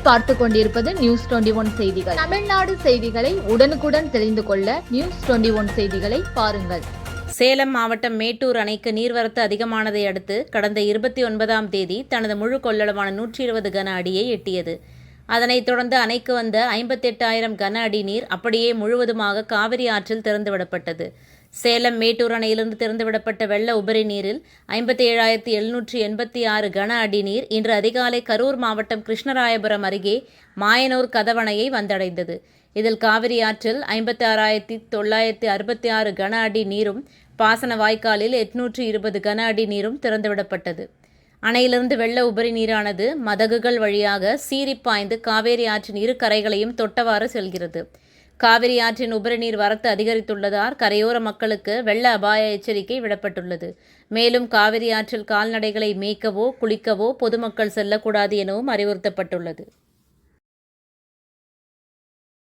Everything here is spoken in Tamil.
பார்த்து கொண்டிருப்பது நியூஸ் டுவெண்டி ஒன் செய்திகள். தமிழ்நாடு செய்திகளை உடனுக்குடன் தெரிந்து கொள்ள நியூஸ் டுவெண்டி ஒன் செய்திகளை பாருங்கள். சேலம் மாவட்டம் மேட்டூர் அணைக்கு நீர்வரத்து அதிகமானதை அடுத்து கடந்த இருபத்தி ஒன்பதாம் தேதி தனது முழு கொள்ளளவான நூற்றி இருபது கன அடியை எட்டியது. அதனைத் தொடர்ந்து அணைக்கு வந்த ஐம்பத்தெட்டாயிரம் கன அடி நீர் அப்படியே முழுவதுமாக காவிரி ஆற்றில் திறந்துவிடப்பட்டது. சேலம் மேட்டூர் அணையிலிருந்து திறந்துவிடப்பட்ட வெள்ள உபரி நீரில் ஐம்பத்தி ஏழாயிரத்தி எழுநூற்றி எண்பத்தி ஆறு கன அடி நீர் இன்று அதிகாலை கரூர் மாவட்டம் கிருஷ்ணராயபுரம் அருகே மாயனூர் கதவணையை வந்தடைந்தது. இதில் காவிரி ஆற்றில் ஐம்பத்தி ஆறாயிரத்தி தொள்ளாயிரத்தி அறுபத்தி ஆறு கன அடி நீரும் பாசன வாய்க்காலில் எட்நூற்றி இருபது கன அடி நீரும் திறந்துவிடப்பட்டது. அணையிலிருந்து வெள்ள உபரி நீரானது மதகுகள் வழியாக சீறிப் பாய்ந்து காவேரி ஆற்றின் இரு கரைகளையும் தொட்டவாறு செல்கிறது. காவிரி ஆற்றின் உபரி நீர் வரத்து அதிகரித்துள்ளதால் கரையோர மக்களுக்கு வெள்ள அபாய எச்சரிக்கை விடப்பட்டுள்ளது. மேலும் காவிரி ஆற்றில் கால்நடைகளை மேய்க்கவோ குளிக்கவோ பொதுமக்கள் செல்லக்கூடாது எனவும் அறிவுறுத்தப்பட்டுள்ளது.